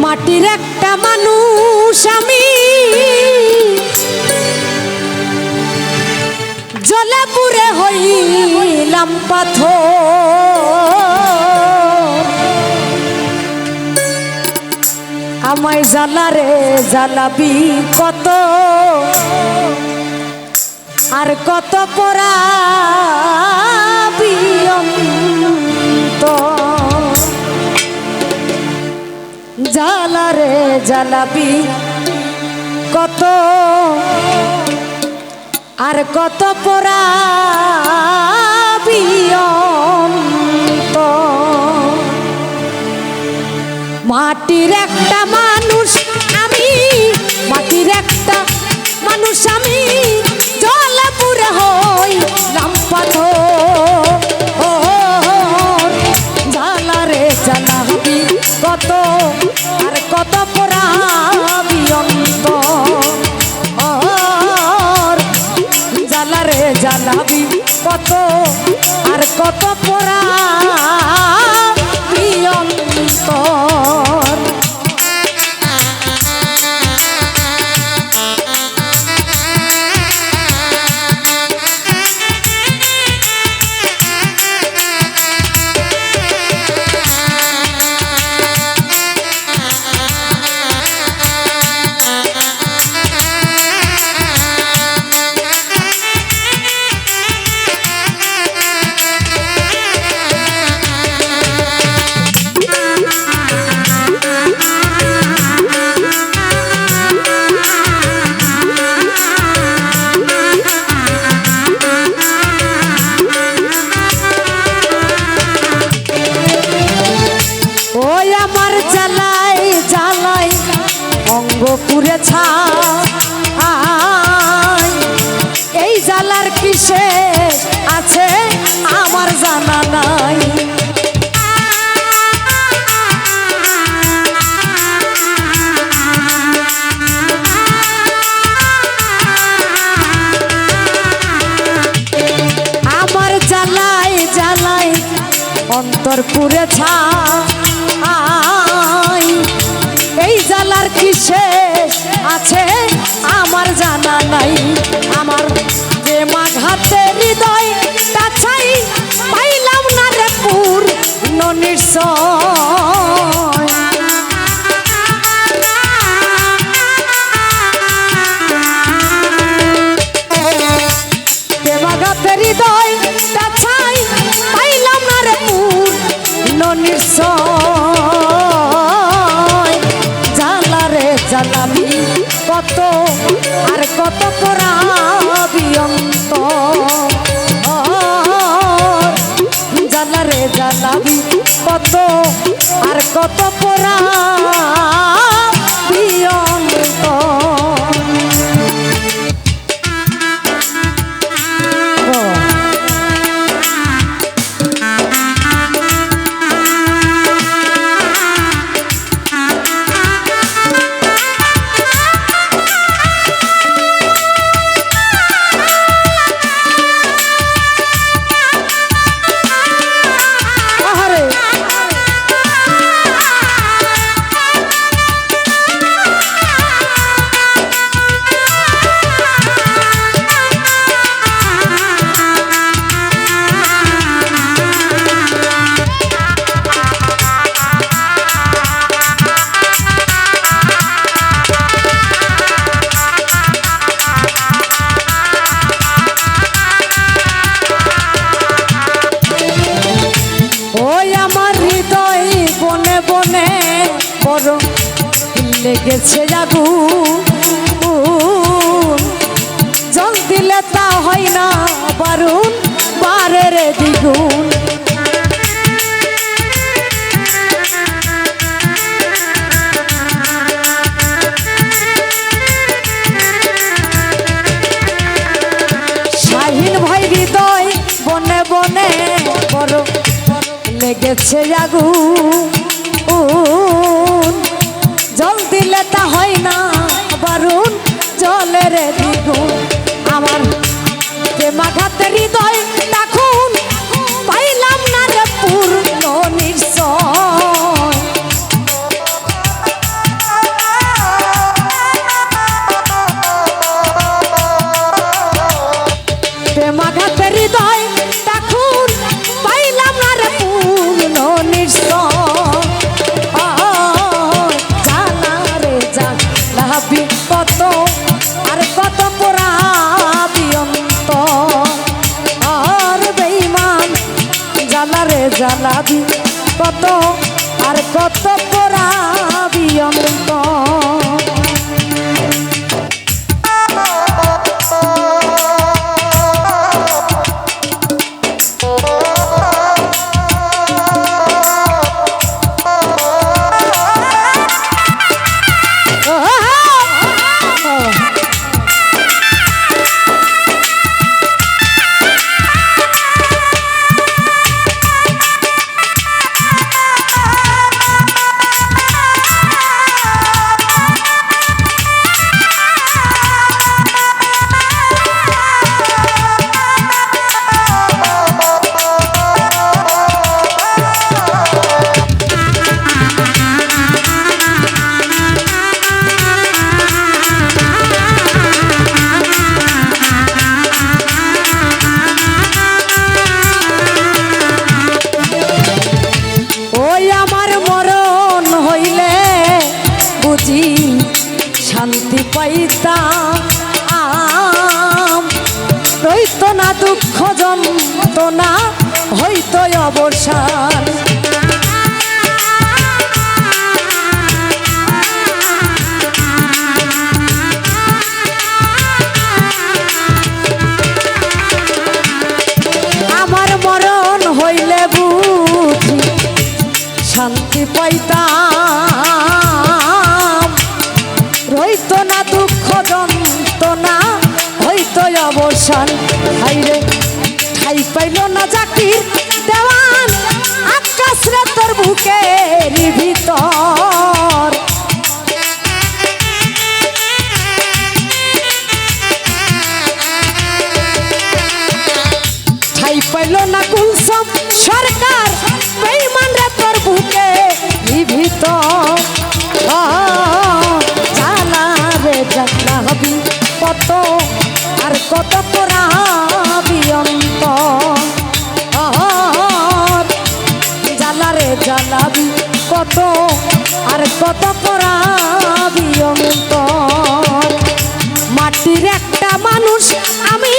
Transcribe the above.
মাটির একটা মানুষ আমি। জলে পুরে হইলাম পাথর। আমায় জ্বালারে জ্বালাবি কত? আর কত পরাবি অন্তর? জ্বালারে জালাবি কত আর কত অন্তর মাটির একটা মানুষ কত আর কত পরাবি কিসে আছে আমার জানা নাই। আমার জ্বালাই জ্বালাই অন্তর পুরে ছাই। এই জ্বালার কিসে আছে আমার জানা নাই। আমার কত আর কত লেগেছে জাগু জল দিলে তা হয় না বারুন বারের দ্বিগুণ। লেগেছে আগু জলের দ্বিগুণ হইত অবসান আমার মরণ হইলে বুঝি শান্তি পাইতাম। রইত না দুঃখ যন্ত্রণা হইত অবসান হাইরে পাইল না চাকরি দেওয়া কত আর কত করাবি অমন্ত মাটির একটা মানুষ আমি